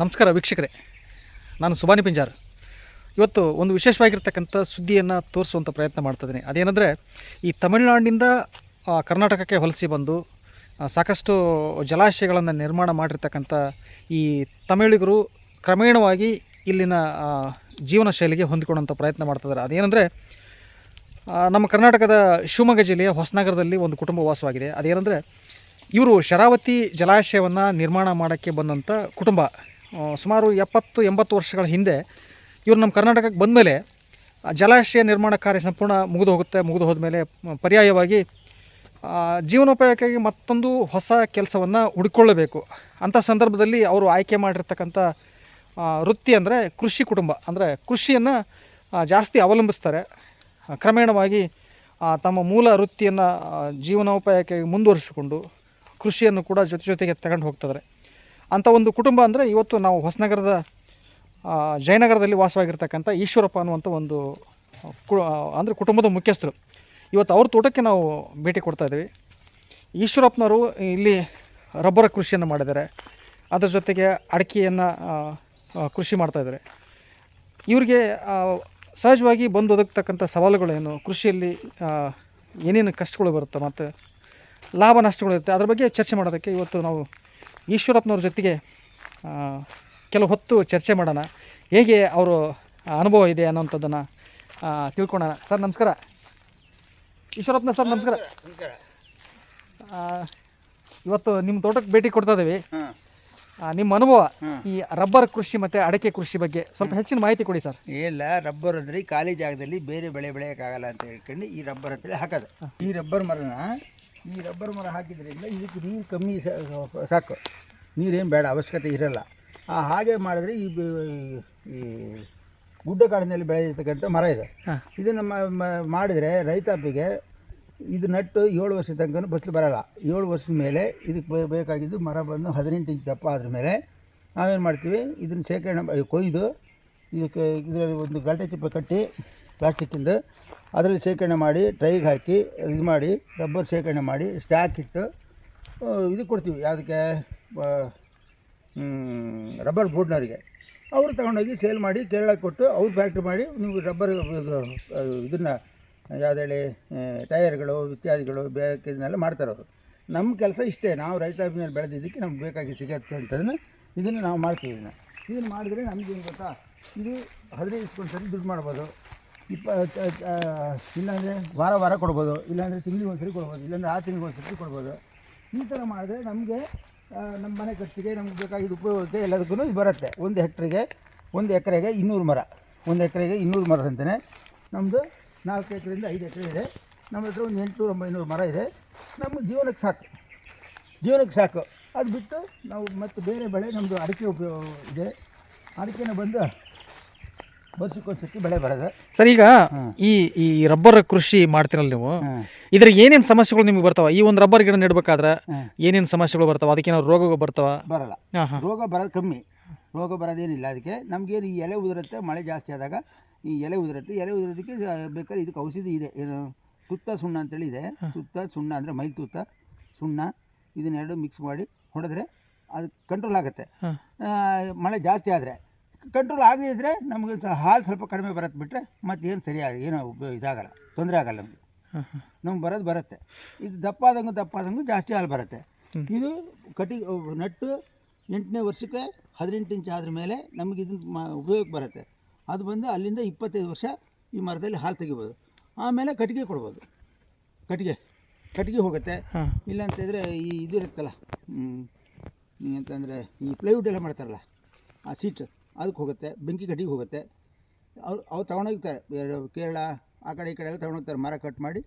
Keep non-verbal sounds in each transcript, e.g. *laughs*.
ನಮಸ್ಕಾರ ವೀಕ್ಷಕರೇ, ನಾನು ಸುಬಾನಿ ಪಿಂಜಾರ್. ಇವತ್ತು ಒಂದು ವಿಶೇಷವಾಗಿರ್ತಕ್ಕಂಥ ಸುದ್ದಿಯನ್ನು ತೋರಿಸುವಂಥ ಪ್ರಯತ್ನ ಮಾಡ್ತಿದ್ದೀನಿ ಅದೇನೆಂದರೆ, ಈ ತಮಿಳುನಾಡಿನಿಂದ ಕರ್ನಾಟಕಕ್ಕೆ ಹೊಲಸಿ ಬಂದು ಸಾಕಷ್ಟು ಜಲಾಶಯಗಳನ್ನು ನಿರ್ಮಾಣ ಮಾಡಿರ್ತಕ್ಕಂಥ ಈ ತಮಿಳಿಗರು ಕ್ರಮೇಣವಾಗಿ ಇಲ್ಲಿನ ಜೀವನ ಶೈಲಿಗೆ ಹೊಂದಿಕೊಳ್ಳುವಂಥ ಪ್ರಯತ್ನ ಮಾಡ್ತಿದ್ದಾರೆ ಅದೇನೆಂದರೆ ನಮ್ಮ ಕರ್ನಾಟಕದ ಶಿವಮೊಗ್ಗ ಜಿಲ್ಲೆಯ ಹೊಸನಗರದಲ್ಲಿ ಒಂದು ಕುಟುಂಬ ವಾಸವಾಗಿದೆ. ಅದೇನೆಂದರೆ, ಇವರು ಶರಾವತಿ ಜಲಾಶಯವನ್ನು ನಿರ್ಮಾಣ ಮಾಡೋಕ್ಕೆ ಬಂದಂಥ ಕುಟುಂಬ. ಸುಮಾರು ಎಪ್ಪತ್ತು, ಎಂಬತ್ತು ವರ್ಷಗಳ ಹಿಂದೆ ಇವರು ನಮ್ಮ ಕರ್ನಾಟಕಕ್ಕೆ ಬಂದಮೇಲೆ ಜಲಾಶಯ ನಿರ್ಮಾಣ ಕಾರ್ಯ ಸಂಪೂರ್ಣ ಮುಗಿದು ಹೋಗುತ್ತೆ, ಮುಗಿದು ಹೋದ್ಮೇಲೆ ಪರ್ಯಾಯವಾಗಿ ಜೀವನೋಪಾಯಕ್ಕಾಗಿ ಮತ್ತೊಂದು ಹೊಸ ಕೆಲಸವನ್ನು ಹುಡುಕೊಳ್ಳಬೇಕು. ಅಂಥ ಸಂದರ್ಭದಲ್ಲಿ ಅವರು ಆಯ್ಕೆ ಮಾಡಿರ್ತಕ್ಕಂಥ ವೃತ್ತಿ ಅಂದರೆ ಕೃಷಿ ಕುಟುಂಬ. ಅಂದರೆ ಕೃಷಿಯನ್ನು ಜಾಸ್ತಿ ಅವಲಂಬಿಸ್ತಾರೆ. ಕ್ರಮೇಣವಾಗಿ ತಮ್ಮ ಮೂಲ ವೃತ್ತಿಯನ್ನು ಜೀವನೋಪಾಯಕ್ಕಾಗಿ ಮುಂದುವರಿಸಿಕೊಂಡು ಕೃಷಿಯನ್ನು ಕೂಡ ಜೊತೆ ಜೊತೆಗೆ ತಗೊಂಡು ಹೋಗ್ತಿದ್ದಾರೆ. ಅಂಥ ಒಂದು ಕುಟುಂಬ ಅಂದರೆ ಇವತ್ತು ನಾವು ಹೊಸನಗರದ ಜಯನಗರದಲ್ಲಿ ವಾಸವಾಗಿರ್ತಕ್ಕಂಥ ಈಶ್ವರಪ್ಪ ಅನ್ನುವಂಥ ಒಂದು ಕು ಅಂದರೆ ಕುಟುಂಬದ ಮುಖ್ಯಸ್ಥರು. ಇವತ್ತು ಅವ್ರ ತೋಟಕ್ಕೆ ನಾವು ಭೇಟಿ ಕೊಡ್ತಾ ಇದ್ದೀವಿ. ಈಶ್ವರಪ್ಪನವರು ಇಲ್ಲಿ ರಬ್ಬರ ಕೃಷಿಯನ್ನು ಮಾಡಿದ್ದಾರೆ. ಅದರ ಜೊತೆಗೆ ಅಡಿಕೆಯನ್ನು ಕೃಷಿ ಮಾಡ್ತಾಯಿದ್ದಾರೆ ಇವ್ರಿಗೆ ಸಹಜವಾಗಿ ಬಂದು ಒದಗ್ತಕ್ಕಂಥ ಸವಾಲುಗಳೇನು? ಕೃಷಿಯಲ್ಲಿ ಏನೇನು ಕಷ್ಟಗಳು ಬರುತ್ತೆ ಮತ್ತು ಲಾಭ ನಷ್ಟಗಳಿರುತ್ತೆ ಅದ್ರ ಬಗ್ಗೆ ಚರ್ಚೆ ಮಾಡೋದಕ್ಕೆ ಇವತ್ತು ನಾವು ಈಶ್ವರಪ್ಪನವ್ರ ಜೊತೆಗೆ ಕೆಲವು ಹೊತ್ತು ಚರ್ಚೆ ಮಾಡೋಣ. ಹೇಗೆ ಅವರು ಅನುಭವ ಇದೆ ಅನ್ನೋಂಥದ್ದನ್ನು ತಿಳ್ಕೊಳ್ಳೋಣ ಸರ್ ನಮಸ್ಕಾರ. ಈಶ್ವರಪ್ಪನ ಸರ್ ನಮಸ್ಕಾರ. ಇವತ್ತು ನಿಮ್ಮ ತೋಟಕ್ಕೆ ಭೇಟಿ ಕೊಡ್ತಾ ಇದ್ದೀವಿ. ನಿಮ್ಮ ಅನುಭವ ಈ ರಬ್ಬರ್ ಕೃಷಿ ಮತ್ತು ಅಡಿಕೆ ಕೃಷಿ ಬಗ್ಗೆ ಸ್ವಲ್ಪ ಹೆಚ್ಚಿನ ಮಾಹಿತಿ ಕೊಡಿ ಸರ್. ಇಲ್ಲ ರಬ್ಬರ್ ಅಂದರೆ ಖಾಲಿ ಜಾಗದಲ್ಲಿ ಬೇರೆ ಬೆಳೆ ಬೆಳೆಯೋಕ್ಕಾಗಲ್ಲ ಅಂತ ಹೇಳ್ಕೊಂಡು ಈ ರಬ್ಬರ್ ಅಂತೇಳಿ ಹಾಕೋದು. ಈ ರಬ್ಬರ್ ಮರನ ಈ ರಬ್ಬರ್ ಮರ ಹಾಕಿದ್ರಿಂದ ಇದಕ್ಕೆ ನೀರು ಕಮ್ಮಿ ಸಾಕು. ನೀರೇನು ಬೇಡ ಅವಶ್ಯಕತೆ ಇರಲ್ಲ. ಆ ಹಾಗೆ ಮಾಡಿದ್ರೆ ಈ ಈ ಗುಡ್ಡ ಕಾಡಿನಲ್ಲಿ ಬೆಳೆದಿರ್ತಕ್ಕಂಥ ಮರ ಇದೆ. ಇದನ್ನು ಮಾಡಿದರೆ ರೈತಾಪಿಗೆ ಇದು ನಟ್ಟು ಏಳು ವರ್ಷ ತನಕ ಬಸ್ಲು ಬರೋಲ್ಲ. ಏಳು ವರ್ಷದ ಮೇಲೆ ಇದಕ್ಕೆ ಬೇಕಾಗಿದ್ದು ಮರ ಬಂದು ಹದಿನೆಂಟು ಇಂಚು ದಪ್ಪ ಆದ್ರ ಮೇಲೆ ನಾವೇನು ಮಾಡ್ತೀವಿ ಇದನ್ನು ಶೇಖರಣೆ ಕೊಯ್ದು ಇದಕ್ಕೆ ಇದರಲ್ಲಿ ಒಂದು ಗಲ್ಟೆ ಚಿಪ್ಪ ಕಟ್ಟಿ ಪ್ಲಾಸ್ಟಿಕ್ಕಿಂದ ಅದರಲ್ಲಿ ಶೇಖರಣೆ ಮಾಡಿ ಟ್ರೈಗೆ ಹಾಕಿ, ಇದು ಮಾಡಿ ರಬ್ಬರ್ ಶೇಖರಣೆ ಮಾಡಿ ಸ್ಟ್ಯಾಕ್ ಇಟ್ಟು ಇದು ಕೊಡ್ತೀವಿ. ಯಾವುದಕ್ಕೆ? ರಬ್ಬರ್ ಬೋರ್ಡ್ನವರಿಗೆ ಅವರು ತಗೊಂಡೋಗಿ ಸೇಲ್ ಮಾಡಿ ಕೇರಳಕ್ಕೆ ಕೊಟ್ಟು ಅವ್ರು ಫ್ಯಾಕ್ಟ್ರಿ ಮಾಡಿ ನೀವು ರಬ್ಬರ್ ಇದನ್ನು ಯಾವುದೇಳಿ ಟೈರ್ಗಳು ಇತ್ಯಾದಿಗಳು ಬೇಕಿದ್ದನ್ನೆಲ್ಲ ಮಾಡ್ತಾರೆ ಅವರು. ನಮ್ಮ ಕೆಲಸ ಇಷ್ಟೇ. ನಾವು ರೈತಾಭಿನಲ್ಲಿ ಬೆಳೆದಿದ್ದಕ್ಕೆ ನಮ್ಗೆ ಬೇಕಾಗಿ ಸಿಗತ್ತೆ ಅಂತದನ್ನು ಇದನ್ನು ನಾವು ಮಾಡ್ತೀವಿ ಇದನ್ನು. ಇದನ್ನು ಮಾಡಿದರೆ ನಮಗೇನು ಗೊತ್ತಾ? ಇದು ಹದಿನೈದು ಇಸ್ಕೊಂಡು ಸರಿ ದುಡ್ಡು ಮಾಡ್ಬೋದು. ಇಪ್ಪ ಇಲ್ಲಾಂದರೆ ವಾರ ವಾರ ಕೊಡ್ಬೋದು, ಇಲ್ಲಾಂದರೆ ತಿಂಗಳಿಗೆ ಒಂದು ಸರಿ ಕೊಡ್ಬೋದು, ಇಲ್ಲಾಂದರೆ ಆ ತಿಂಗಳಿಗೆ ಒಂದು ಸರಿ ಕೊಡ್ಬೋದು. ಈ ಥರ ಮಾಡಿದ್ರೆ ನಮಗೆ ನಮ್ಮ ಮನೆ ಖರ್ಚಿಗೆ ನಮ್ಗೆ ಬೇಕಾಗಿದ್ದು ಉಪಯೋಗಕ್ಕೆ ಎಲ್ಲದಕ್ಕೂ ಇದು ಬರುತ್ತೆ. ಒಂದು ಹೆಕ್ಟ್ರಿಗೆ, ಒಂದು ಎಕರೆಗೆ ಇನ್ನೂರು ಮರ. ಒಂದು ಎಕರೆಗೆ ಇನ್ನೂರು ಮರ ಅಂತಲೇ ನಮ್ಮದು ನಾಲ್ಕು ಎಕರೆಯಿಂದ ಐದು ಎಕರೆ ಇದೆ. ನಮ್ಮ ಹತ್ರ ಒಂದು ಎಂಟುನೂರು, ಒಂಬೈನೂರು ಮರ ಇದೆ. ನಮ್ಮ ಜೀವನಕ್ಕೆ ಸಾಕು. ಜೀವನಕ್ಕೆ ಸಾಕು. ಅದು ಬಿಟ್ಟು ನಾವು ಮತ್ತು ಬೇರೆ ಬೆಳೆ ನಮ್ಮದು ಅಡಿಕೆ ಉಪಯೋಗ ಇದೆ. ಅಡಿಕೆನ ಬಂದು ಬೆಳೆ ಬರೋದು. ಸರ್ ಈಗ ಈ ಈ ರಬ್ಬರ್ ಕೃಷಿ ಮಾಡ್ತಿರಲ್ಲ ನೀವು ಇದ್ರ ಏನೇನು ಸಮಸ್ಯೆಗಳು ನಿಮಗೆ ಬರ್ತಾವ? ಈ ಒಂದು ರಬ್ಬರ್ ಗಿಡ ನೆಡ್ಬೇಕಾದ್ರೆ ಏನೇನು ಸಮಸ್ಯೆಗಳು ಬರ್ತಾವ? ಅದಕ್ಕೇನಾದ್ರು ರೋಗಗಳು ಬರ್ತಾವ? ಬರಲ್ಲ. ರೋಗ ಬರೋದು ಕಮ್ಮಿ. ರೋಗ ಬರೋದೇನಿಲ್ಲ. ಅದಕ್ಕೆ ನಮಗೇನು ಈ ಎಲೆ ಉದುರುತ್ತೆ ಮಳೆ ಜಾಸ್ತಿ ಆದಾಗ ಈ ಎಲೆ ಉದುರುತ್ತೆ. ಎಲೆ ಉದುರೋದಕ್ಕೆ ಬೇಕಾದ್ರೆ ಇದಕ್ಕೆ ಔಷಧಿ ಇದೆ. ಏನು ತುತ್ತ ಸುಣ್ಣ ಅಂತೇಳಿ ಇದೆ. ತುತ್ತ ಸುಣ್ಣ ಅಂದರೆ ಮೈಲ್ ತುತ್ತ ಸುಣ್ಣ ಇದನ್ನೆರಡು ಮಿಕ್ಸ್ ಮಾಡಿ ಹೊಡೆದ್ರೆ ಅದು ಕಂಟ್ರೋಲ್ ಆಗುತ್ತೆ. ಮಳೆ ಜಾಸ್ತಿ ಆದರೆ ಕಂಟ್ರೋಲ್ ಆಗದೇ ಇದ್ದರೆ ನಮಗೆ ಸ- ಹಾಲು ಸ್ವಲ್ಪ ಕಡಿಮೆ ಬರತ್ತೆ ಬಿಟ್ಟರೆ ಮತ್ತೇನು ಸರಿಯಾಗಿ ಏನೋ ಉಪ- ಇದಾಗಲ್ಲ ತೊಂದರೆ ಆಗಲ್ಲ ನಮಗೆ. ನಮ್ಗೆ ಬರೋದು ಬರುತ್ತೆ. ಇದು ದಪ್ಪ ದಪ್ಪಾದಂಗೆ ದಪ್ಪ ಆದಂಗೆ ಜಾಸ್ತಿ ಹಾಲು ಬರುತ್ತೆ. ಇದು ಕಟಿ ನೆಟ್ಟು ಎಂಟನೇ ವರ್ಷಕ್ಕೆ ಹದಿನೆಂಟು ಇಂಚ್ ಆದ್ರ ಮೇಲೆ ನಮಗೆ ಇದನ್ನ ಉಪಯೋಗಕ್ಕೆ ಬರುತ್ತೆ. ಅದು ಬಂದು ಅಲ್ಲಿಂದ ಇಪ್ಪತ್ತೈದು ವರ್ಷ ಈ ಮರದಲ್ಲಿ ಹಾಲು ತೆಗಿಬೋದು. ಆಮೇಲೆ ಕಟ್ಟಿಗೆ ಕೊಡ್ಬೋದು. ಕಟ್ಟಿಗೆ ಕಟ್ಟಿಗೆ ಹೋಗುತ್ತೆ. ಹಾಂ. ಇಲ್ಲ ಅಂತಂದರೆ ಈ ಇದು ಇರುತ್ತಲ್ಲ ಅಂತಂದರೆ ಈ ಪ್ಲೈವುಡ್ ಎಲ್ಲ ಮಾಡ್ತಾರಲ್ಲ ಆ ಸೀಟ್ ಅದಕ್ಕೆ ಹೋಗುತ್ತೆ ಬೆಂಕಿ ಕಟ್ಟಿಗೆ ಹೋಗುತ್ತೆ. ಅವ್ರು ಅವ್ರು ತೊಗೊಂಡೋಗ್ತಾರೆ ಕೇರಳ ಆ ಕಡೆ ಈ ಕಡೆ ಎಲ್ಲ ತೊಗೊಂಡೋಗ್ತಾರೆ ಮರ ಕಟ್ ಮಾಡಿ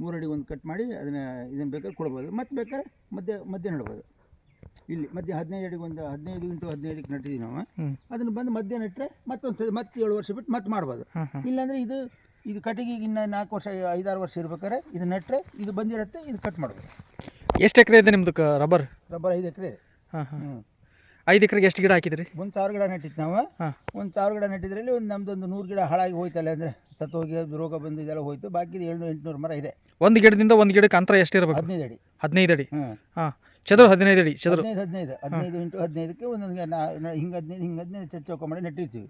ಮೂರಡಿ ಒಂದು ಕಟ್ ಮಾಡಿ ಅದನ್ನು ಇದನ್ನು ಬೇಕಾದ್ರೆ ಕೊಡ್ಬೋದು. ಮತ್ತು ಬೇಕಾದ್ರೆ ಮಧ್ಯೆ ಮಧ್ಯೆ ನೆಡ್ಬೋದು. ಇಲ್ಲಿ ಮಧ್ಯೆ ಹದಿನೈದು ಅಡಿಗೆ ಒಂದು ಹದಿನೈದು ಇಂಟು ಹದಿನೈದಕ್ಕೆ ನೆಟ್ಟಿದ್ದೀವಿ ನಾವು. ಅದನ್ನು ಬಂದು ಮಧ್ಯೆ ನೆಟ್ಟರೆ ಮತ್ತೊಂದು ಸರಿ ಮತ್ತೆ ಏಳು ವರ್ಷ ಬಿಟ್ಟು ಮತ್ತೆ ಮಾಡ್ಬೋದು. ಹಾಂ ಹಾಂ ಇಲ್ಲಾಂದರೆ ಇದು ಇದು ಕಟ್ಟಿಗೆಗೆ ಇನ್ನು ನಾಲ್ಕು ವರ್ಷ ಐದಾರು ವರ್ಷ ಇರ್ಬೇಕಾದ್ರೆ ಇದು ನೆಟ್ಟರೆ ಇದು ಬಂದಿರುತ್ತೆ ಇದು ಕಟ್ ಮಾಡ್ಬೋದು. ಎಷ್ಟು ಎಕರೆ ಇದೆ ನಿಮ್ಮದು ರಬ್ಬರ್ ರಬ್ಬರ್ ಐದು ಎಕರೆ ಹಾಂ ಹಾಂ. ಹ್ಞೂ ಐದು ಎಕರೆಗೆ ಎಷ್ಟು ಗಿಡ ಹಾಕಿದ್ರಿ? ಒಂದು ಸಾವಿರ ಗಿಡ ನೆಟ್ಟಿತ್ತು ನಾವು. ಹಾಂ. ಒಂದು ಸಾವಿರ ಗಿಡ ನೆಟ್ಟಿದ್ರಲ್ಲಿ ಒಂದು ನಮ್ಮದೊಂದು ನೂರು ಗಿಡ ಹಾಳಾಗಿ ಹೋಯ್ತಲ್ಲ ಅಂದರೆ ಸತ್ತೋಗಿ ಹೋಗಿ ರೋಗ ಬಂದು ಇದೆಲ್ಲ ಹೋಯ್ತು. ಬಾಕಿ ಏಳ್ನೂರು ಎಂಟುನೂರು ಮರ ಇದೆ. ಒಂದು ಗಿಡದಿಂದ ಒಂದು ಗಿಡಕ್ಕೆ ಅಂತರ ಎಷ್ಟಿರಬೇಕು ಹದಿನೈದು ಅಡಿ. ಹದಿನೈದು ಅಡಿ. ಹ್ಞೂ ಹಾಂ. ಚದುರು ಹದಿನೈದು ಅಡಿ ಚದುರು. ಹದಿನೈದು ಹದಿನೈದು. ಹದಿನೈದು ಇಂಟು ಹದಿನೈದಕ್ಕೆ ಒಂದೊಂದು ಹಿಂಗೆ ಹದಿನೈದು ಹಿಂಗೆ ಹದಿನೈದು ಚಚ್ಚ ಚೌಕ ಮಾಡಿ ನೆಟ್ಟಿರ್ತೀವಿ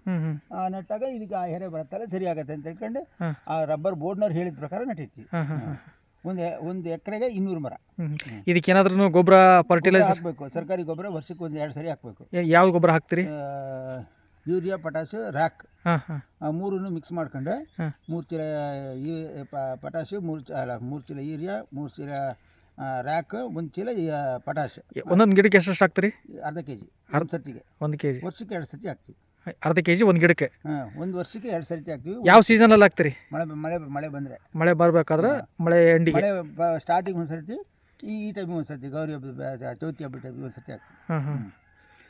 ಆ ನೆಟ್ಟಾಗ ಇದಕ್ಕೆ ಆ ಹೆರೆ ಬರುತ್ತಲ್ಲ ಸರಿ ಆಗತ್ತೆ ಅಂತ ಹೇಳ್ಕೊಂಡು ಆ ರಬ್ಬರ್ ಬೋರ್ಡ್ನವ್ರು ಹೇಳಿದ ಪ್ರಕಾರ ನೆಟ್ಟಿರ್ತೀವಿ. ಒಂದು ಒಂದು ಎಕರೆಗೆ ಇನ್ನೂರು ಮರ. ಇದಕ್ಕೆ ಏನಾದ್ರೂ ಗೊಬ್ಬರ ಫರ್ಟಿಲೈಸರ್ ಹಾಕಬೇಕು ಸರ್ಕಾರಿ ಗೊಬ್ಬರ ವರ್ಷಕ್ಕೆ ಒಂದು ಎರಡು ಸರಿ ಹಾಕಬೇಕು. ಯಾವ ಗೊಬ್ಬರ ಹಾಕ್ತೀರಿ? ಯೂರಿಯಾ ಪಟಾಸು ರ್ಯಾಕ್ ಮೂರನ್ನು ಮಿಕ್ಸ್ ಮಾಡ್ಕೊಂಡು. ಮೂರು ಚೀಲ ಈ ಪಟಾಸು ಮೂರು ಅಲ್ಲ ಮೂರು ಚೀಲ ಯೂರಿಯಾ ಮೂರು ಚೀಲ ರ್ಯಾಕ್ ಒಂದು ಚೀಲ ಪಟಾಶ್ ಒಂದೊಂದು ಗಿಡಕ್ಕೆ ಎಷ್ಟು ಹಾಕ್ತೀರಿ? ಅರ್ಧ ಕೆ ಜಿ ಅರ್ಧ ಸತಿಗೆ. ಒಂದು ಕೆ ಜಿ ವರ್ಷಕ್ಕೆ ಎರಡು ಸತಿ ಹಾಕ್ತೀವಿ. ಅರ್ಧ ಕೆ ಜಿ ಒಂದು ಗಿಡಕ್ಕೆ. ಹಾಂ ಒಂದು ವರ್ಷಕ್ಕೆ ಎರಡು ಸರ್ತಿ ಹಾಕ್ತೀವಿ. ಯಾವ ಸೀಸನಲ್ಲಿ ಹಾಕ್ತೀರಿ? ಮಳೆ ಮಳೆ ಮಳೆ ಬಂದರೆ. ಮಳೆ ಬರಬೇಕಾದ್ರೆ ಮಳೆ ಎಂಡಿಗೆ ಮಳೆ ಸ್ಟಾರ್ಟಿಂಗ್ ಒಂದು ಸರ್ತಿ ಈ ಈ ಟೈಮಿಗೆ ಒಂದು ಸರ್ತಿ ಗೌರಿ ಹಬ್ಬ ಬ- ಚೌತಿ ಹಬ್ಬ ಟೈಮಿಗೆ ಒಂದು ಸರ್ತಿ ಹಾಕ್ತೀವಿ. ಹಾಂ ಹಾಂ.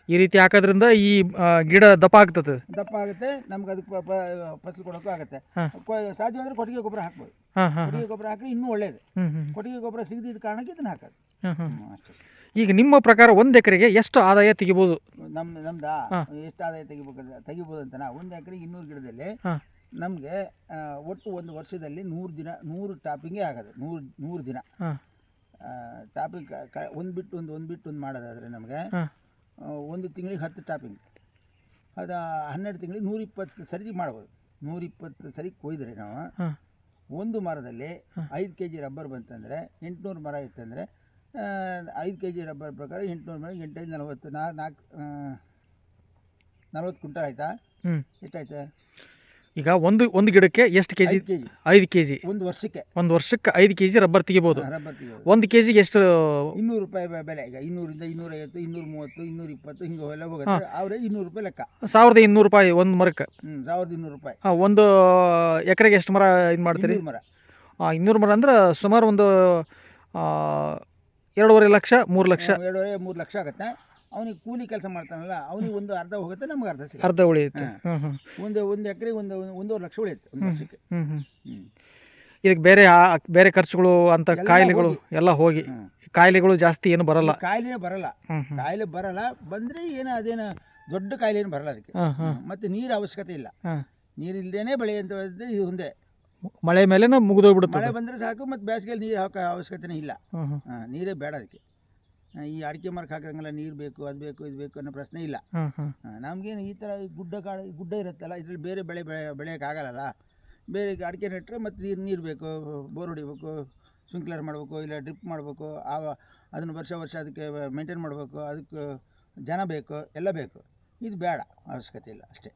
ಈ ರೀತಿ ಹಾಕೋದ್ರಿಂದ ಈ ಆ, ಗಿಡ ದಪ್ಪ ಆಗ್ತದೆ. ದಪ್ಪ ಆಗುತ್ತೆ ನಮ್ಗೆ ಅದಕ್ಕೆ ಪ- ಪ- ಫಸಲು ಕೊಡೋಕ್ಕೂ ಆಗುತ್ತೆ. ಹಾ. ಕೊ- ಸಾಧ್ಯವಾದರೆ ಕೊಟ್ಟಿಗೆ ಗೊಬ್ಬರ ಹಾಕ್ಬೋದು. ಹಾಂ ಹಾಂ ಕೊಟ್ಟಿಗೆ ಗೊಬ್ಬರ ಹಾಕಿ ಇನ್ನೂ ಒಳ್ಳೇದು. ಹ್ಞೂ ಹ್ಞೂ ಕೊಟ್ಟಿಗೆ ಗೊಬ್ಬರ ಸಿಗದಿದ್ದ ಕಾರಣಕ್ಕೆ ಇದನ್ನ ಹಾಕೋದು. ಹ್ಮ್, ಅಷ್ಟೇ. ಈಗ ನಿಮ್ಮ ಪ್ರಕಾರ ಒಂದು ಎಕರೆಗೆ ಎಷ್ಟು ಆದಾಯ ತೆಗಿಬೋದು? ನಮ್ದು? ಎಷ್ಟು ಆದಾಯ ತೆಗಿಬೇಕು ತೆಗಿಬೋದು ಅಂತನಾ? ಒಂದು ಎಕರೆ ಇನ್ನೂರು ಗಿಡದಲ್ಲಿ ನಮಗೆ ಒಟ್ಟು ಒಂದು ವರ್ಷದಲ್ಲಿ ನೂರು ದಿನ ನೂರು ಟಾಪಿಂಗ್ ಆಗೋದು. ನೂರು ನೂರು ದಿನ. ಟಾಪಿಂಗ್ ಒಂದು ಬಿಟ್ಟು ಒಂದು ಒಂದು ಬಿಟ್ಟು ಒಂದು ಮಾಡೋದಾದರೆ ನಮಗೆ ಒಂದು ತಿಂಗಳಿಗೆ ಹತ್ತು ಟಾಪಿಂಗ್. ಅದು ಹನ್ನೆರಡು ತಿಂಗಳಿಗೆ ನೂರಿಪ್ಪತ್ತು ಸರಿ ಮಾಡ್ಬೋದು. ನೂರಿಪ್ಪತ್ತು ಸರಿ ಕೊಯ್ದರೆ ನಾವು ಒಂದು ಮರದಲ್ಲಿ ಐದು ಕೆ ಜಿ ರಬ್ಬರ್ ಬಂತಂದರೆ ಎಂಟುನೂರು ಮರ ಇತ್ತಂದರೆ ಐದು ಕೆ ಜಿ ರಬ್ಬರ್ ಪ್ರಕಾರ ಎಂಟುನೂರು ಮೇಲೆ ಎಂಟೈದು ನಲವತ್ತು ನಾಲ್ಕು ನಾಲ್ಕು ನಲ್ವತ್ತು ಕುಂಟಲ್ ಆಯಿತಾ? ಹ್ಞೂ ಎಷ್ಟಾಯ್ತು? ಈಗ ಒಂದು ಒಂದು ಗಿಡಕ್ಕೆ ಎಷ್ಟು ಕೆ ಜಿ ಐದು ಕೆ ಜಿ ಐದು ಕೆ ಜಿ ಒಂದು ವರ್ಷಕ್ಕೆ. ಒಂದು ವರ್ಷಕ್ಕೆ ಐದು ಕೆ ಜಿ ರಬ್ಬರ್ ತೆಗಿಬೋದು. ರಬ್ಬರ್ ತೆಗಿಬೋದು. ಒಂದು ಕೆ ಜಿಗೆ ಎಷ್ಟು? ಇನ್ನೂರು ರೂಪಾಯಿ ಬೆ- ಬೆಲೆ. ಈಗ ಇನ್ನೂರಿಂದ ಇನ್ನೂರೈವತ್ತು ಇನ್ನೂರು ಮೂವತ್ತು ಇನ್ನೂರ ಇಪ್ಪತ್ತು ಹಿಂಗೆ ಎಲ್ಲ ಹೋಗುತ್ತೆ. ಅವರೇಜ್ ಇನ್ನೂರು ರೂಪಾಯಿ ಲೆಕ್ಕ. ಸಾವಿರದ ಇನ್ನೂರು ರೂಪಾಯಿ ಒಂದು ಮರಕ್ಕೆ. ಹ್ಞೂ ಸಾವಿರದ ಇನ್ನೂರು ರೂಪಾಯಿ. ಹಾಂ ಒಂದು ಎಕರೆಗೆ ಎಷ್ಟು ಮರ ಇದು ಮಾಡ್ತೀರಿ ಇನ್ನೂರು ಮರ. ಇನ್ನೂರು ಮರ ಅಂದ್ರೆ ಸುಮಾರು ಒಂದು ಆ, ಎರಡೂವರೆ ಲಕ್ಷ ಮೂರು ಲಕ್ಷ. ಎರಡೂವರೆ ಮೂರು ಲಕ್ಷ ಆಗುತ್ತೆ. ಅವನಿಗೆ ಕೂಲಿ ಕೆಲಸ ಮಾಡ್ತಾನಲ್ಲ ಅವನಿಗೆ ಒಂದು ಅರ್ಧ ಹೋಗುತ್ತೆ ನಮ್ಗೆ ಅರ್ಧ ಸಿಗುತ್ತೆ. ಅರ್ಧ ಉಳಿಯುತ್ತೆ. ಒಂದು ಒಂದು ಎಕರೆ ಒಂದು ಒಂದೂವರೆ ಲಕ್ಷ ಉಳಿಯುತ್ತೆ ಒಂದು ವರ್ಷಕ್ಕೆ. ಹ್ಞೂ ಹ್ಞೂ ಹ್ಞೂ ಇದಕ್ಕೆ ಬೇರೆ ಆ- ಬೇರೆ ಖರ್ಚುಗಳು ಅಂತ ಕಾಯಿಲೆಗಳು ಎಲ್ಲ ಹೋಗಿ. ಕಾಯಿಲೆಗಳು ಜಾಸ್ತಿ ಏನು ಬರಲ್ಲ. ಕಾಯಿಲೆ ಬರಲ್ಲ. ಕಾಯಿಲೆ ಬರಲ್ಲ ಬಂದರೆ ಏನು ಅದೇನು ದೊಡ್ಡ ಕಾಯಿಲೆ ಏನು ಬರಲ್ಲ ಅದಕ್ಕೆ. ಹಾಂ ಹಾಂ ಮತ್ತು ನೀರು ಅವಶ್ಯಕತೆ ಇಲ್ಲ. ಹಾಂ. ನೀರು ಇಲ್ಲದೇ ಬೆಳೆಯುವಂಥದ್ದು ಇದು ಒಂದೇ. ಮಳೆ ಮೇಲೆ ಮುಗಿದೋಗ್ಬಿಡುತ್ತೆ ಮಳೆ ಬಂದರೆ ಸಾಕು ಮತ್ತು ಬೇಸಿಗೆಯಲ್ಲಿ ನೀರು ಹಾಕೋ ಅವಶ್ಯಕತೆನೇ ಇಲ್ಲ. ನೀರೇ ಬೇಡ ಅದಕ್ಕೆ. ಆ, ಈ ಅಡಿಕೆ ಮರಕ್ಕೆ ಹಾಕಿದಂಗೆಲ್ಲ ನೀರು ಬೇಕು ಅದು ಬೇಕು ಇದು ಬೇಕು ಅನ್ನೋ ಪ್ರಶ್ನೆ ಇಲ್ಲ. ನಮಗೇನು ಈ ಥರ ಈ ಗುಡ್ಡ ಕಾಡು ಗುಡ್ಡ ಇರುತ್ತಲ್ಲ ಇದರಲ್ಲಿ ಬೇರೆ ಬೆಳೆ ಬೆಳೆ ಬೆಳೆಯೋಕ್ಕಾಗಲ್ಲ ಬೇರೆ ಈಗ ಅಡಿಕೆ ನೆಟ್ಟರೆ ಮತ್ತು ನೀರು ನೀರು ಬೇಕು ಬೋರ್ ಹೊಡಿಬೇಕು ಸ್ಪ್ರಿಂಕ್ಲರ್ ಮಾಡಬೇಕು ಇಲ್ಲ ಡ್ರಿಪ್ ಮಾಡಬೇಕು ಆ ಅದನ್ನು ವರ್ಷ ವರ್ಷ ಅದಕ್ಕೆ ಮೇಂಟೈನ್ ಮಾಡಬೇಕು ಅದಕ್ಕೆ ಜನ ಬೇಕು ಎಲ್ಲ ಬೇಕು. ಇದು ಬೇಡ ಅವಶ್ಯಕತೆ ಇಲ್ಲ ಅಷ್ಟೇ.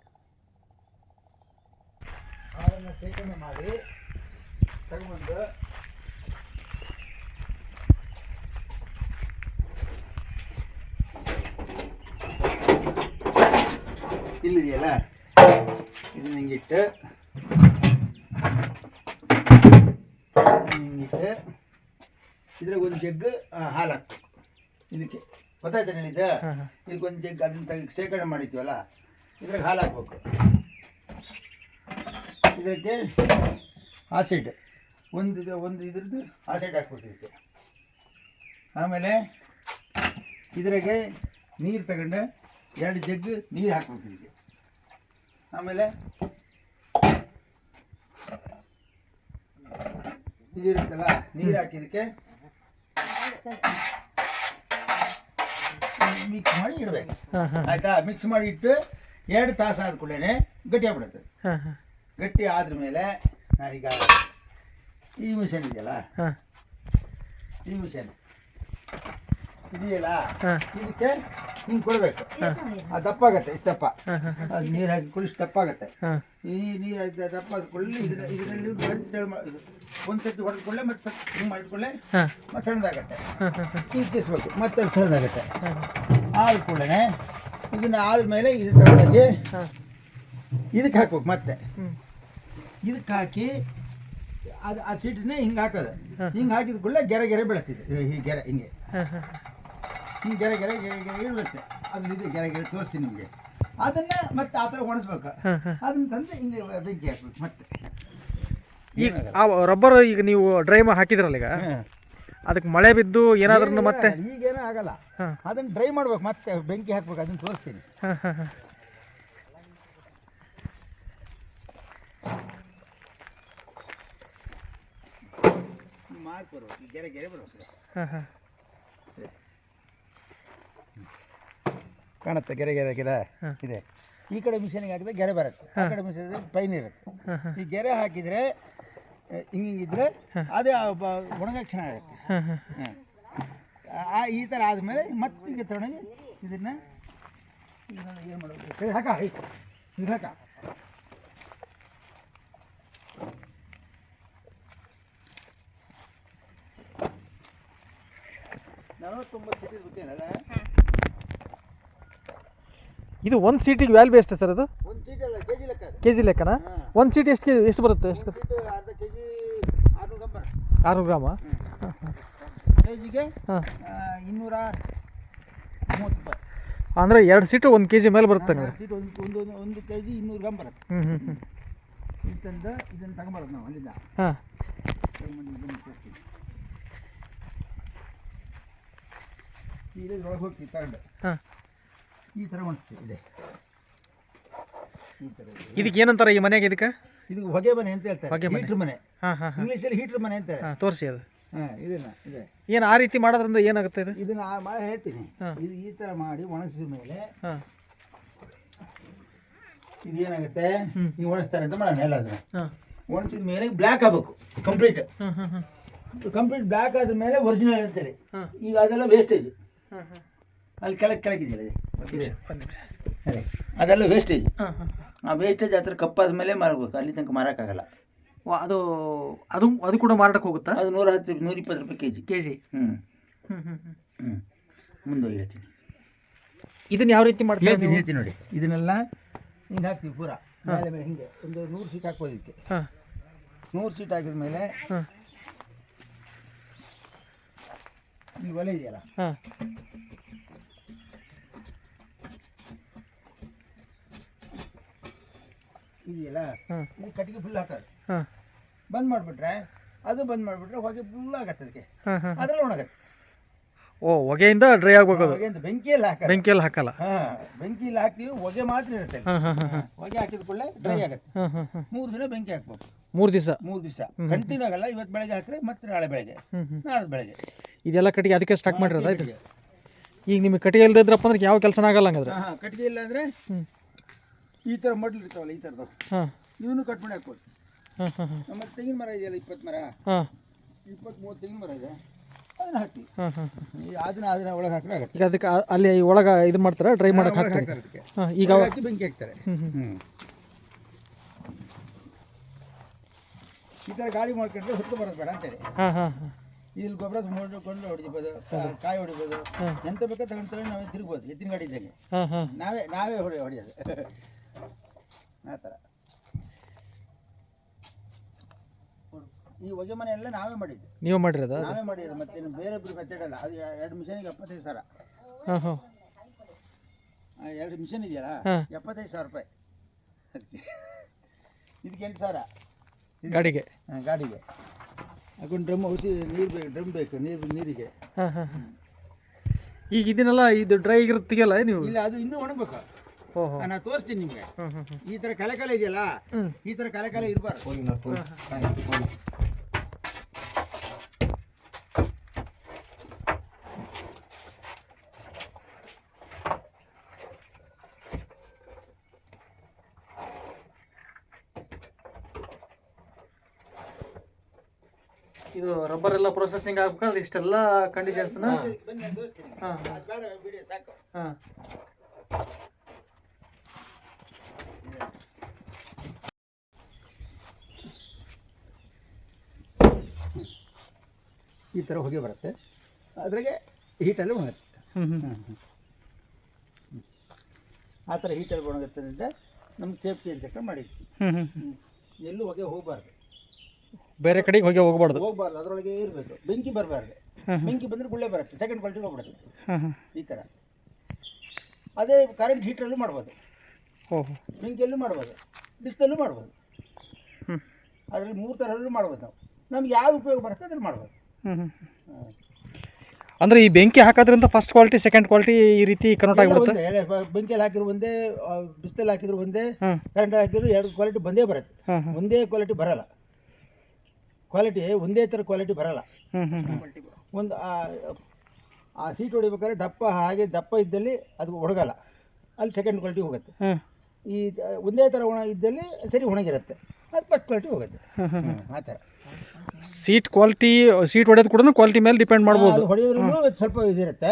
ಹಾಲನ್ನು ಶೇಖರಣೆ ಮಾಡಿ ತಗೊಂಡು ಇಲ್ಲಿದೆಯಲ್ಲ ಇದನ್ನ ಹಿಂಗಿಟ್ಟು ಹಿಂಗಿಟ್ಟು ಇದ್ರಾಗ ಒಂದು ಜಗ್ಗು ಆ, ಹಾಲು ಹಾಕ್ಬೇಕು ಇದಕ್ಕೆ ಗೊತ್ತಾಯ್ತಾ ಹೇಳಿದ್ದ ಹಾಂ ಹಾಂ ಇದಕ್ಕೊಂದು ಜಗ್ ಅದನ್ನ ತೆಗಿ ಶೇಖರಣೆ ಮಾಡಿರ್ತೀವಲ್ಲ ಇದ್ರಾಗ ಹಾಲು ಹಾಕ್ಬೇಕು ಇದಕ್ಕೆ ಆಸಿಡ್ ಒಂದು ಇದು ಒಂದು ಇದ್ರದ್ದು ಆಸಿಡ್ ಹಾಕ್ಬೇಕು ಇದಕ್ಕೆ ಆಮೇಲೆ ಇದ್ರಾಗೆ ನೀರು ತಗೊಂಡು ಎರಡು ಜಗ್ಗು ನೀರು ಹಾಕ್ಬೇಕು ಇದಕ್ಕೆ ಆಮೇಲೆ ಇದಿರುತ್ತಲ್ಲ ನೀರು ಹಾಕಿದಕ್ಕೆ ಮಿಕ್ಸ್ ಮಾಡಿ ಇಡಬೇಕು. ಆಯಿತಾ? ಮಿಕ್ಸ್ ಮಾಡಿ ಇಟ್ಟು ಎರಡು ತಾಸು ಆದ ಕೂಡಲೇ ಗಟ್ಟಿ ಆಗ್ಬಿಡುತ್ತೆ. ಹಾಂ ಹಾಂ. ಗಟ್ಟಿ ಆದ್ರ ಮೇಲೆ ನಾನೀಗ ಈ ಮಿಷನ್ ಇದೆಯಲ್ಲ? ಹಾಂ. ಈ ಮಿಷನ್ ಇದೆಯಲ್ಲ? ಹಾಂ. ಇದಕ್ಕೆ ಹಿಂಗೆ ಕೊಡಬೇಕು. ಅದು ದಪ್ಪ ಆಗುತ್ತೆ. ಇಷ್ಟು ದಪ್ಪ ಅದು ನೀರು ಹಾಕಿ ಆಗುತ್ತೆ. ಹಾಂ. ಈ ನೀರು ಹಾಕಿ ದಪ್ಪ ಅದು ಕೊಳ್ಳಿ ಇದ್ರ ಇದರಲ್ಲಿ ಒಂದು ಸರ್ತಿ ಹೊಡೆದ ಕೂಡಲೇ ಮತ್ತೆ ಹಿಂಗೆ ಹಾಂ. ಮತ್ತೆ ಸಣ್ಣದಾಗತ್ತೆ. ಹಾಂ ಹಾಂ ಹಾಂ. ಮತ್ತೆ ಅದು ಸಣ್ಣದಾಗತ್ತೆ. ಆದ ಕೂಡಲೇ ಇದನ್ನು ಆದಮೇಲೆ ಇದು ತಗೊಂಡೋಗಿ ಇದಕ್ಕೆ ಹಾಕ್ಬೇಕು ಮತ್ತೆ. ಹ್ಞೂ ಇದಕ್ಕೆ ಹಾಕಿ ಅದು ಆ ಚೀಟನ್ನೇ ಹಿಂಗೆ ಹಾಕೋದು. ಹಿಂಗೆ ಹಾಕಿದ ಕೂಡಲೇ ಗೆರೆ ಗೆರೆ ಬೆಳತ್ತಿದೆ. ಈ ಗೆರೆ ಹಿಂಗೆ. ಹಿಂಗೆ ಗೆರೆ ಗೆರೆ ಗೆರೆ ಗೆರೆ ಬೀಳುತ್ತೆ. ಅದ್ರಲ್ಲಿ ಇದು ಗೆರೆ ಗೆರೆ ತೋರಿಸ್ತೀನಿ ನಿಮಗೆ. ಅದನ್ನು ಮತ್ತೆ ಆ ಥರ ಒಣಸ್ಬೇಕು ಅದನ್ನ ತಂದು ಹಿಂಗೆ ಬೆಂಕಿ ಹಾಕ್ಬೇಕು ಮತ್ತೆ. ಈಗ ಆ ರಬ್ಬರ್ ಈಗ ನೀವು ಡ್ರೈ ಮಾ ಹಾಕಿದ್ರಲ್ಲ ಈಗ? ಅದಕ್ಕೆ ಮಳೆ ಬಿದ್ದು ಏನಾದ್ರೂ ಮತ್ತೆ? ಈಗೇನೂ ಆಗಲ್ಲ. ಅದನ್ನು ಡ್ರೈ ಮಾಡ್ಬೇಕು ಮತ್ತೆ ಬೆಂಕಿ ಹಾಕ್ಬೇಕು ಅದನ್ನು ತೋರಿಸ್ತೀನಿ. ಈ ಗೆರೆ ಗೆರೆ ಬರೋದು ಹಾಂ ಹಾಂ. ಕಾಣುತ್ತೆ ಗೆರೆ ಗೆರೆ ಗೆರೆ? ಇದೆ. ಈ ಕಡೆ ಮಿಷನಿಗೆ ಹಾಕಿದ್ರೆ ಗೆರೆ ಬರುತ್ತೆ. ಆ ಕಡೆ ಮಿಷನ್ ಪೈನ್ ಇರುತ್ತೆ. ಈ ಗೆರೆ ಹಾಕಿದರೆ ಹಿಂಗಿದ್ರೆ ಅದೇ ಒಣಗಕ್ಕೆ ಚೆನ್ನಾಗುತ್ತೆ. ಆ ಈ ಥರ ಆದಮೇಲೆ ಮತ್ತೆ ಹಿಂಗೆ ತೊಗೊಂಡೋಗಿ ಇದನ್ನು ಏನು ಮಾಡೋದು? ಹಾಕ ಇದು ಹಾಕ. ನಲವತ್ತೊಂಬತ್ತು ಇದು ಒಂದು ಸೀಟಿಗೆ ವ್ಯಾಲ್ಯೂ ಎಷ್ಟು ಸರ್ ಅದು? ಒಂದು ಸೀಟ್ ಅಲ್ಲ ಕೆ ಜಿ ಲೆಕ್ಕ ಅದು. ಕೆ ಜಿ ಲೆಕ್ಕನ ಒಂದು ಸೀಟ್ ಎಷ್ಟು ಕೆ ಎಷ್ಟು ಬರುತ್ತೆ ಎಷ್ಟು? ಸೀಟ್ ಅರ್ಧ ಕೆ ಜಿ ಆರುನೂರು ಆರು ಗ್ರಾಮ? ಕೆ ಜಿಗೆ ಹಾಂ. ಇನ್ನೂರ ಮೂವತ್ತು ರೂಪಾಯಿ. ಅಂದರೆ ಎರಡು ಸೀಟು ಒಂದು ಕೆ ಜಿ ಮೇಲೆ ಬರುತ್ತೆ ಸೀಟ್ ಒಂದು ಒಂದು ಒಂದು- ಒಂದು ಕೆ ಜಿ ಇನ್ನೂರು ಗ್ರಾಮ್ ಬರುತ್ತೆ. ಹ್ಞೂ ಹ್ಞೂ ಹ್ಞೂ ಇದನ್ನು ತಗೊಂಬರೋದು ನಾವು ಅಲ್ಲಿಂದ. ಹಾಂ. ತಗೊಂಬಂದು ಇದನ್ನು ತೋರಿಸ್ತೀವಿ ಈಗ ಒಳಗೆ ಹೋಗ್ತೀವಿ ತಗೊಂಡು. ಹಾಂ. ಈ ಥರ ಒಂದು ಇದೆ. ಈ ಥರ ಇದೆ. ಇದಕ್ಕೆ ಏನಂತಾರೆ ಈ ಮನೆಗೆ ಇದಕ್ಕೆ? ಇದು ಹೊಗೆ ಮನೆ ಅಂತ ಹೇಳ್ತಾರೆ ಹೊಗೆ ಮನೆ. ಹೀಟ್ರ್ ಮನೆ. ಹಾಂ ಹಾಂ ಹಾಂ. ಇಂಗ್ಲೀಷಲ್ಲಿ ಹೀಟ್ರ್ ಮನೆ ಅಂತಾರೆ ಹಾಂ ತೋರಿಸಿ ಅದು. ಹಾಂ ಇದನ್ನ ಇದೆ. ಏನು ಆ ರೀತಿ ಮಾಡೋದ್ರಿಂದ ಏನಾಗುತ್ತೆ ಇದು? ಇದನ್ನ ಆ ಮಾಡಿ ಹೇಳ್ತೀನಿ. ಹಾಂ. ಇದು ಈ ಥರ ಮಾಡಿ ಒಣಗಿಸಿದ ಮೇಲೆ ಹಾಂ. ಇದು ಏನಾಗುತ್ತೆ? ಹ್ಮ್. ನೀವು ಒಣಗಿಸ್ತಾರೆ ಅಂತ ಮಾಡೋಣ ಎಲ್ಲ ಅದನ್ನ. ಹಾಂ. ಒಣಗಿಸಿದ ಮೇಲೆ ಬ್ಲ್ಯಾಕ್ ಆಗಬೇಕು ಕಂಪ್ಲೀಟ್. ಹಾಂ ಹಾಂ ಹಾಂ. ಕಂಪ್ಲೀಟ್ ಬ್ಲ್ಯಾಕ್ ಆದ ಮೇಲೆ ಒರಿಜಿನಲ್ ಅಂತಾರೆ ಹಾಂ. ಈಗ ಅದೆಲ್ಲ ವೇಸ್ಟೇಜ್ ಅಲ್ಲಿ ಕೆಳಗೆ ಕೆಳಗಿದೆಯಲ್ಲ ಇದೆ? ಅದೇ ಅದೆಲ್ಲ ವೇಸ್ಟೇಜ್ ಆ ವೇಸ್ಟೇಜ್ ಆ ಥರ ಕಪ್ಪಾದ ಮೇಲೆ ಮಾರಬೇಕು. ಅಲ್ಲಿ ತನಕ ಮಾರೋಕ್ಕಾಗಲ್ಲ ಅದು ಅದು ಅದು ಕೂಡ ಮಾರಾಟಕ್ಕೆ ಹೋಗುತ್ತಾ? ಅದು ನೂರ ಹತ್ತು ನೂರ ಇಪ್ಪತ್ತು ರೂಪಾಯಿ ಕೆ ಜಿ ಕೆ ಜಿ ಹ್ಞೂ ಹ್ಞೂ ಹ್ಞೂ ಹ್ಞೂ ಮುಂದೆ ಹೇಳ್ತೀನಿ. ಇದನ್ನ ಯಾವ ರೀತಿ ಮಾಡ್ತೀವಿ ಹೇಳ್ತೀನಿ ಹೇಳ್ತೀನಿ ನೋಡಿ. ಇದನ್ನೆಲ್ಲ ಹಿಂಗೆ ಹಾಕ್ತೀವಿ ಪೂರ. ಮೇಲೆ ಮೇಲೆ ಹಿಂಗೆ. ಒಂದು ನೂರು ಸೀಟ್ ಹಾಕ್ಬೋದು ಇದಕ್ಕೆ. ಹಾಂ. ನೂರು ಸೀಟ್ ಹಾಕಿದ ಮೇಲೆ ಹಾಂ ಈ ಒಲೆ ಇದೆಯಲ್ಲ? ಹಾಂ. ಇದೆಯಲ್ಲ? ಇದು ಕಟ್ಟಿಗೆ ಫುಲ್ ಹಾಕೋದು. ಹಾಂ. ಬಂದ್ ಮಾಡಿಬಿಟ್ರೆ ಅದು ಬಂದ್ ಮಾಡಿಬಿಟ್ರೆ ಹೊಗೆ ಫುಲ್ ಆಗತ್ತೆ ಅದಕ್ಕೆ. ಅದರಲ್ಲಿ ಒಣಗತ್ತೆ. ಓ ಹೊಗೆಯಿಂದ ಡ್ರೈ ಆಗ್ಬೇಕು ಅದು. ಹೊಗೆ ಅಂತ ಬೆಂಕಿಯಲ್ಲಿ ಹಾಕಲ್ಲ. ಬೆಂಕಿಯಲ್ಲಿ ಹಾಕಲ್ಲ. ಹಾಂ ಬೆಂಕಿಯಲ್ಲಿ ಹಾಕ್ತೀವಿ ಹೊಗೆ ಮಾತ್ರ ಇರುತ್ತೆ ಹೊಗೆ ಹಾಕಿದ ಕೂಡಲೇ ಡ್ರೈ ಆಗುತ್ತೆ. ಮೂರು ದಿನ ಬೆಂಕಿ ಹಾಕ್ಬೇಕು. ಮೂರು ದಿವಸ. ಮೂರು ದಿವಸ. ಕಂಟಿನ್ಯೂ ಆಗಲ್ಲ ಇವತ್ತು ಬೆಳಗ್ಗೆ ಹಾಕಿದ್ರೆ ಮತ್ತೆ ನಾಳೆ ಬೆಳಗ್ಗೆ. ನಾಳೆ ಬೆಳಗ್ಗೆ. ಇದೆಲ್ಲ ಕಟ್ಟಿಗೆ ಅದಕ್ಕೆ ಸ್ಟಾಕ್ ಮಾಡಿರೋದು ಆಯ್ತು? ಈಗ ನಿಮಗೆ ಕಟ್ಟಿಗೆ ಇಲ್ಲದೆ ಇದ್ರಪ್ಪ ಅಂದ್ರೆ ಯಾವ ಕೆಲಸನ ಆಗಲ್ಲ ಹಂಗಾದ್ರೆ? ಹಾಂ ಕಟ್ಟಿಗೆ ಇಲ್ಲ ಅಂದರೆ ಈ ಥರ ಮಡ್ಲು ಇರ್ತಾವಲ್ಲ ಈ ಥರದ್ದು ಹಾಂ. ಕಟ್ ಮಾಡಿ ಹಾಕ್ಬೋದು. ಹಾಂ ಹಾಂ ಹಾಂ. ನಮ್ಮ ತೆಂಗಿನ ಮರ ಇದೆಯಲ್ಲ ಇಪ್ಪತ್ತು ಮರ? ಹಾಂ. ಇಪ್ಪತ್ತು ಮೂವತ್ತು ತೆಂಗಿನ ಮರ ಇದೆ. ಅದನ್ನ ಹಾಕಿ. ಹಾಂ ಹಾಂ ಅದನ್ನ ಅದನ್ನ ಒಳಗೆ ಹಾಕಿದ್ರೆ ಆಗುತ್ತೆ. ಈಗ ಅದಕ್ಕೆ ಅಲ್ಲಿ ಒಳಗೆ ಇದು ಮಾಡ್ತಾರೆ ಡ್ರೈ ಮಾಡಕ್ಕೆ ಒಳಗೆ ಹಾಕ್ತಾರೆ? ಹಾಕ್ತಾರೆ ಅದಕ್ಕೆ. ಹಾಂ ಈಗ ಹಾಕಿ ಬೆಂಕಿ ಹಾಕ್ತಾರೆ. ಹ್ಞೂ ಈ ಥರ ಗಾಡಿ ಮಾಡ್ಕೊಂಡ್ರೆ ಹೊತ್ತು ಬರೋದು ಬೇಡ ಅಂತೇಳಿ. ಹಾಂ ಹಾಂ ಹಾಂ. ಇಲ್ಲಿ ಗೊಬ್ಬರ ಕೊಂಡು ಹೊಡಿಬೋದು ಕಾಯಿ ಹೊಡಿಬೋದು. ಎಂತ ಬೇಕಾ ತಗೊಂಡು ತಗೊಂಡು ನಾವೇ ತಿರುಗ್ಬೋದು ಎತ್ತಿನ ಗಾಡಿ ಇದ್ದಂಗೆ. ನಾವೇ ನಾವೇ ಹೊಡಿ ಹೊಡಿಯೋದು. ಆ ಥರ. ಈ ಹೊಗೆ ಮನೆ ಎಲ್ಲ ನಾವೇ ಮಾಡಿದ್ದು. ನೀವು ಮಾಡಿರೋದು? ನಾವೇ ಮಾಡಿರೋದು ಮತ್ತೆ ಬೇರೆ ಮೆಥಡ್ ಅಲ್ಲ ಅದು ಎರಡು ಮಿಷನಿಗೆ ಎಪ್ಪತ್ತೈದು ಸಾವಿರ. ಹಾಂ ಹಾಂ. ಆ ಎರಡು ಮಿಷನ್ ಇದೆಯಲ್ಲ. ಎಪ್ಪತ್ತೈದು ಸಾವಿರ ರೂಪಾಯಿ. ಅದಕ್ಕೆ. ಇದಕ್ಕೆ ಎಂಟು ಸಾವಿರ. ಗಾಡಿಗೆ? ಹಾಂ, ಗಾಡಿಗೆ. ಹಾಕೊಂಡು ಡ್ರಮ್ ಔಷಧಿ ನೀರು ಬೇಕು ಡ್ರಮ್ ಬೇಕು ನೀರು ನೀರಿಗೆ. ಹಾಂ ಹಾಂ ಈಗ ಇದನ್ನೆಲ್ಲ ಇದು ಡ್ರೈ ಇರುತ್ತೀಗಲ್ಲ ನೀವು? ಇಲ್ಲ ಅದು ಇನ್ನೂ ಒಣಗಬೇಕು. ಓಹೋ. ನಾನು ತೋರಿಸ್ತೀನಿ ನಿಮಗೆ. ಈ ಥರ ಕಲೆ ಕಲೆ ಇದೆಯಲ್ಲ ಈ ಥರ ಕಲೆ ಕಲೆ ಇರಬಾರ್ದು. ಇದು ರಬ್ಬರ್ ಎಲ್ಲ ಪ್ರೊಸೆಸಿಂಗ್ ಆಗ್ಬೇಕಾದ್ರೆ ಇಷ್ಟೆಲ್ಲ ಕಂಡೀಷನ್ಸ್ನ ಹಾಂ ಹಾಂ. ಈ ಥರ ಹೊಗೆ ಬರುತ್ತೆ. ಅದ್ರಾಗೆ ಹೀಟಲ್ಲಿ ಒಣಗುತ್ತೆ. ಆ ಥರ ಹೀಟಲ್ಲಿ ಒಣಗುತ್ತದಿಂದ ನಮ್ಗೆ ಸೇಫ್ಟಿ ಅಂತ ಮಾಡಿದ್ವಿ. ಹ್ಞೂ ಹ್ಞೂ ಹ್ಞೂ ಎಲ್ಲೂ ಹೊಗೆ ಹೋಗಬಾರ್ದು. ಬೇರೆ ಕಡೆಗೆ ಹೋಗಿ ಹೋಗ್ಬಾರ್ದು. ಹೋಗಬಾರ್ದು ಅದರೊಳಗೆ ಇರಬೇಕು. ಬೆಂಕಿ ಬರಬಾರ್ದು. ಬೆಂಕಿ ಬಂದರೆ ಗುಳ್ಳೆ ಬರುತ್ತೆ ಸೆಕೆಂಡ್ ಕ್ವಾಲಿಟಿ ಹೋಗ್ಬಿಡುತ್ತೆ ಹಾಂ ಹಾಂ ಈ ಥರ ಅದೇ ಕರೆಂಟ್ ಹೀಟ್ರಲ್ಲೂ ಮಾಡ್ಬೋದು. ಓಹೋ. ಬೆಂಕಿಯಲ್ಲೂ ಮಾಡ್ಬೋದು. ಬಿಸಿಲಲ್ಲೂ ಮಾಡ್ಬೋದು. ಹ್ಞೂ ಅದರಲ್ಲಿ ಮೂರು ಥರದಲ್ಲೂ ಮಾಡ್ಬೋದು ನಾವು. ನಮ್ಗೆ ಯಾವ ಉಪಯೋಗ ಬರುತ್ತೆ ಅದನ್ನು ಮಾಡ್ಬೋದು. ಹ್ಞೂ ಹ್ಞೂ. ಅಂದರೆ ಈ ಬೆಂಕಿ ಹಾಕೋದ್ರಿಂದ ಫಸ್ಟ್ ಕ್ವಾಲಿಟಿ ಸೆಕೆಂಡ್ ಕ್ವಾಲಿಟಿ ಈ ರೀತಿ ಕನ್ವರ್ಟ್ ಆಗಿಬಿಡುತ್ತೆ? ಬೆಂಕಿಯಲ್ಲಿ ಹಾಕಿದ್ರು ಒಂದೇ ಬಿಸಿಲಲ್ಲಿ ಹಾಕಿದ್ರು ಒಂದೇ ಕರೆಂಟ್ ಹಾಕಿದ್ರು ಎರಡು ಕ್ವಾಲಿಟಿ ಬಂದೇ ಬರುತ್ತೆ. ಒಂದೇ ಕ್ವಾಲಿಟಿ ಬರಲ್ಲ. ಕ್ವಾಲಿಟಿ ಒಂದೇ ಥರ ಕ್ವಾಲಿಟಿ ಬರಲ್ಲ. ಒಂದು ಆ- ಸೀಟ್ ಹೊಡಿಬೇಕಾದ್ರೆ ದಪ್ಪ ಹಾಗೆ ದಪ್ಪ ಇದ್ದಲ್ಲಿ ಅದು ಒಣಗಲ್ಲ. ಅಲ್ಲಿ ಸೆಕೆಂಡ್ ಕ್ವಾಲಿಟಿ ಹೋಗುತ್ತೆ. ಈ ಒಂದೇ ಥರ ಒಣ ಇದ್ದಲ್ಲಿ ಸರಿ ಒಣಗಿರುತ್ತೆ. ಅದು ಫಸ್ಟ್ ಕ್ವಾಲಿಟಿ ಹೋಗುತ್ತೆ. ಆ ಥರ. ಸೀಟ್ ಕ್ವಾಲಿಟಿ ಸೀಟ್ ಹೊಡೆಯೋದು ಕೂಡ ಕ್ವಾಲಿಟಿ ಮೇಲೆ ಡಿಪೆಂಡ್ ಮಾಡ್ಬೋದು. ಹೊಡೆಯೋದ್ರೂ ಸ್ವಲ್ಪ ಇದಿರುತ್ತೆ.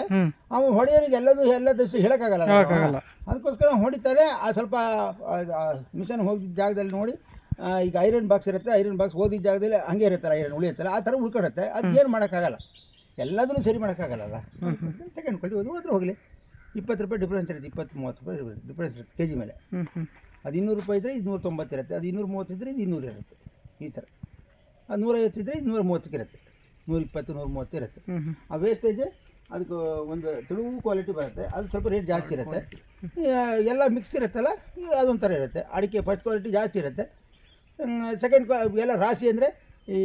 ಅವ್ನು ಹೊಡೆಯೋರಿಗೆ ಎಲ್ಲದು ಎಲ್ಲ ದಿವಸ ಹೇಳೋಕ್ಕಾಗಲ್ಲ. ಹೇಳಕ್ಕಾಗಲ್ಲ. ಅದಕ್ಕೋಸ್ಕರ ಹೊಡಿತಾರೆ. ಆ ಸ್ವಲ್ಪ ಮಿಷನ್ ಹೋಗಿದ್ದ ಜಾಗದಲ್ಲಿ ನೋಡಿ ಈಗ ಐರನ್ ಬಾಕ್ಸ್ ಇರುತ್ತೆ ಐರನ್ ಬಾಕ್ಸ್ ಓದಿದ ಜಾಗದಲ್ಲಿ ಹಂಗೆ ಇರುತ್ತಲ್ಲ ಐರನ್ ಉಳಿಯುತ್ತಲ್ಲ ಆ ಥರ ಉಳ್ಕೊಡುತ್ತೆ. ಅದು ಏನು ಮಾಡೋಕ್ಕಾಗಲ್ಲ. ಎಲ್ಲದನ್ನು ಸರಿ ಮಾಡೋಕ್ಕಾಗಲ್ಲ ಸೆಕೆಂಡ್ ಅದು ಹೋದ್ರೆ ಹೋಗಲಿ. ಇಪ್ಪತ್ತು ರೂಪಾಯಿ ಡಿಫ್ರೆನ್ಸ್ ಇರುತ್ತೆ ಇಪ್ಪತ್ತು ಮೂವತ್ತು ರೂಪಾಯಿ ಡಿಫ್ರೆನ್ಸ್ ಇರುತ್ತೆ ಕೆ ಜಿ ಮೇಲೆ ಅದು ಇನ್ನೂರು ರೂಪಾಯಿ ಇದ್ದರೆ ಇದು ನೂರ ತೊಂಬತ್ತು ಇರುತ್ತೆ ಅದು ಇನ್ನೂರ ಮೂವತ್ತಿದ್ರೆ ಇದು ಇನ್ನೂರು ಇರುತ್ತೆ. ಈ ಥರ. ಅದು ನೂರೈವತ್ತು ಇದ್ದರೆ ಇದು ನೂರ ಮೂವತ್ತಕ್ಕೆ ಇರುತ್ತೆ. ನೂರ ಇಪ್ಪತ್ತು ನೂರ ಮೂವತ್ತು ಇರುತ್ತೆ. ಆ ವೇಸ್ಟೇಜ್ ಅದಕ್ಕೆ ಒಂದು ತೆಳುವು ಕ್ವಾಲಿಟಿ ಬರುತ್ತೆ. ಅದು ಸ್ವಲ್ಪ ರೇಟ್ ಜಾಸ್ತಿ ಇರುತ್ತೆ. ಎಲ್ಲ ಮಿಕ್ಸ್ ಇರುತ್ತಲ್ಲ ಅದೊಂಥರ ಇರುತ್ತೆ. ಅಡಿಕೆ ಫಸ್ಟ್ ಕ್ವಾಲಿಟಿ ಜಾಸ್ತಿ ಇರುತ್ತೆ. ಸೆಕೆಂಡ್ ಕ್ವಾ ಎಲ್ಲ ರಾಶಿ ಅಂದರೆ ಈ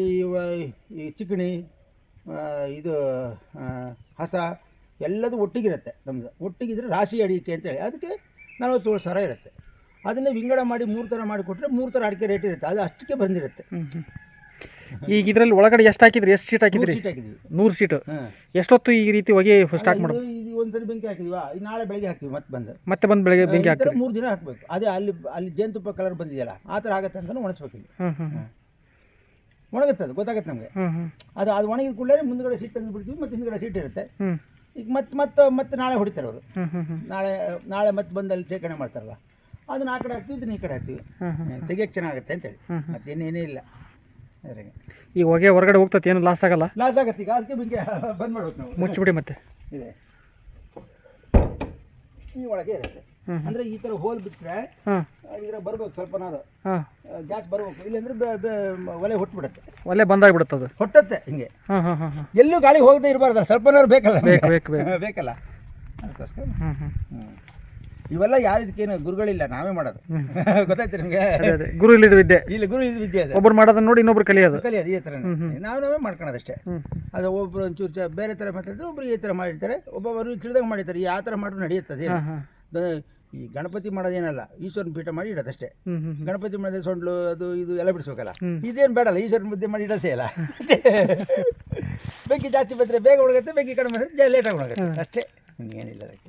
ಈ ಚಿಕಣಿ ಇದು ಹಸ ಎಲ್ಲದು ಒಟ್ಟಿಗಿರುತ್ತೆ ನಮ್ಮದು ಒಟ್ಟಿಗಿದ್ರೆ ರಾಶಿ ಅಡಿಕೆ ಅಂತೇಳಿ ಅದಕ್ಕೆ ನಲವತ್ತೇಳು ಸಾವಿರ ಇರುತ್ತೆ. ಅದನ್ನೇ ವಿಂಗಡ ಮಾಡಿ ಮೂರು ಥರ ಮಾಡಿ ಕೊಟ್ಟರೆ ಮೂರು ಥರ ಅಡಿಕೆ ರೇಟ್ ಇರುತ್ತೆ. ಅದು ಅಷ್ಟಕ್ಕೆ ಬಂದಿರುತ್ತೆ. ಈಗ ಇದರಲ್ಲಿ ಒಳಗಡೆ ಎಷ್ಟು ಹಾಕಿದ್ರಿ? ಎಷ್ಟು ಸೀಟ್ ಹಾಕಿದ್ರಿ? ಹಾಕಿದ್ದೀವಿ ನೂರು ಸೀಟು ಎಷ್ಟೊತ್ತು ಈ ರೀತಿ ಹೊಗೆ ಸ್ಟಾರ್ಟ್ ಮಾಡೋದು ಒಂದ್ಸರಿ ಬೆಂಕಿ ಹಾಕಿದೀವಾ ಈ ನಾಳೆ ಬೆಳಗ್ಗೆ ಹಾಕ್ತೀವಿ ಮತ್ತೆ ಬಂದು. ಮತ್ತೆ ಬಂದು ಬೆಳಗ್ಗೆ ಬೆಂಕಿ ಹಾಕ್ತಾರೆ? ಮೂರು ದಿನ ಹಾಕಬೇಕು. ಅದೇ ಅಲ್ಲಿ ಅಲ್ಲಿ ಜೇನುತುಪ್ಪ ಕಲರ್ ಬಂದಿದೆಯಲ್ಲ ಆ ಥರ ಆಗತ್ತೆ ಅಂತ ಒಣಗಿಸ್ಬೇಕು ಇಲ್ಲಿ. ಒಣಗುತ್ತೆ ಅದು ಗೊತ್ತಾಗುತ್ತೆ ನಮಗೆ. ಅದು ಅದು ಒಣಗಿದ ಕೂಡಲೇ ಮುಂದ್ಗಡೆ ಸೀಟ್ ತೆಗೆದು ಬಿಡ್ತೀವಿ ಮತ್ತೆ ಹಿಂದ್ಗಡೆ ಸೀಟ್ ಇರುತ್ತೆ. ಈಗ ಮತ್ತೆ ಮತ್ತೆ ಮತ್ತೆ ನಾಳೆ ಹೊಡಿತಾರೆ ಅವರು. ನಾಳೆ ನಾಳೆ ಮತ್ತೆ ಬಂದು ಅಲ್ಲಿ ಶೇಖರಣೆ ಮಾಡ್ತಾರಲ್ಲ ಅದನ್ನ ಆ ಕಡೆ ಹಾಕ್ತೀವಿ ಇದನ್ನ ಈ ಕಡೆ ಹಾಕ್ತೀವಿ. ತೆಗಿಯಕ್ಕೆ ಚೆನ್ನಾಗುತ್ತೆ ಅಂತೇಳಿ. ಮತ್ತೇನೇನೇ ಇಲ್ಲ. ಈಗ ಹೊಗೆ ಹೊರಗಡೆ ಹೋಗ್ತದೆ ಏನು ಲಾಸ್ ಆಗಲ್ಲ? ಲಾಸ್ ಆಗತ್ತೆ ಈಗ ಅದಕ್ಕೆ ಬೆಂಕಿ ಬಂದ್ ಮಾಡ್ಬೇಕು ನಾವು. ಮುಚ್ಚಿಬಿಡಿ ಮತ್ತೆ. ಇದೆ. ಈ ಒಳಗೆ ಇರುತ್ತೆ. ಅಂದ್ರೆ ಈ ತರ ಹೋಲ್ ಬಿಟ್ರೆ ಇದ್ರ ಬರ್ಬೇಕು ಸ್ವಲ್ಪನಾರು ಹಾಂ. ಗ್ಯಾಸ್ ಬರ್ಬೇಕು. ಇಲ್ಲಾಂದ್ರೆ ಅಂದ್ರೆ ಒಲೆ ಹೊಟ್ಬಿಡುತ್ತೆ. ಒಲೆ ಬಂದಾಗ್ಬಿಡುತ್ತೆ ಅದು ಹೊಟ್ಟತ್ತೆ ಹಿಂಗೆ. ಎಲ್ಲೂ ಗಾಳಿ ಹೋಗದೆ ಇರಬಾರ್ದು. ಸ್ವಲ್ಪನಾರು ಬೇಕಲ್ಲ ಬೇಕಲ್ಲ. ಅದಕ್ಕೋಸ್ಕರ. ಹ್ಞೂ ಹ್ಞೂ ಹ್ಮ್. ಇವೆಲ್ಲ ಯಾರು ಇದಕ್ಕೇನು ಗುರುಗಳಿಲ್ಲ ನಾವೇ ಮಾಡೋದು. ಗೊತ್ತಾಯ್ತು ನಿಮಗೆ? ಅದೇ ಅದೇ. ಗುರು ಇಲ್ಲದ ವಿದ್ಯೆ. ಇಲ್ಲಿ ಗುರು ಇಲ್ಲದ ವಿದ್ಯೆ ಇದೆ ಒಬ್ಬರು ಮಾಡೋದನ್ನ ನೋಡಿ ಇನ್ನೊಬ್ರು ಕಲಿಯೋದು. ಕಲಿಯೋದು ಈ ಥರ ನಾವು ನಾವೇ ಮಾಡ್ಕೊಳೋದಷ್ಟೇ. ಹ್ಞೂ ಅದು ಒಬ್ಬರು ಒಂಚೂರು ಚ ಬೇರೆ ಥರ ಮಾತಾಡಿದ್ರೆ ಒಬ್ರು ಈ ಥರ ಮಾಡಿರ್ತಾರೆ. ಒಬ್ಬೊಬ್ಬರು ತಿಳಿದಂಗೆ ಮಾಡಿರ್ತಾರೆ. ಯಾವ ಥರ ಮಾಡಿದ್ರು ನಡೆಯುತ್ತದೆ ಈ ಗಣಪತಿ ಮಾಡೋದೇನಲ್ಲ ಈಶ್ವರನ ಪೀಠ ಮಾಡಿ ಇಡೋದಷ್ಟೇ. ಗಣಪತಿ ಮಾಡಿದ್ರೆ ಸೊಂಡ್ಲು ಅದು ಇದು ಎಲ್ಲ ಬಿಡಿಸ್ಬೇಕಲ್ಲ. ಇದೇನು ಬೇಡಲ್ಲ ಈಶ್ವರನ ಮುದ್ದೆ ಮಾಡಿ ಇಡಸೇ ಇಲ್ಲ *laughs* ಬೆಂಕಿ ಜಾಸ್ತಿ ಬಂದರೆ ಬೇಗ ಒಣಗುತ್ತೆ ಬೆಂಕಿ ಕಡಿಮೆ ಬಂದರೆ ಲೇಟಾಗಿ ಒಳಗತ್ತೆ ಅಷ್ಟೇ. ಏನಿಲ್ಲ ಅದಕ್ಕೆ.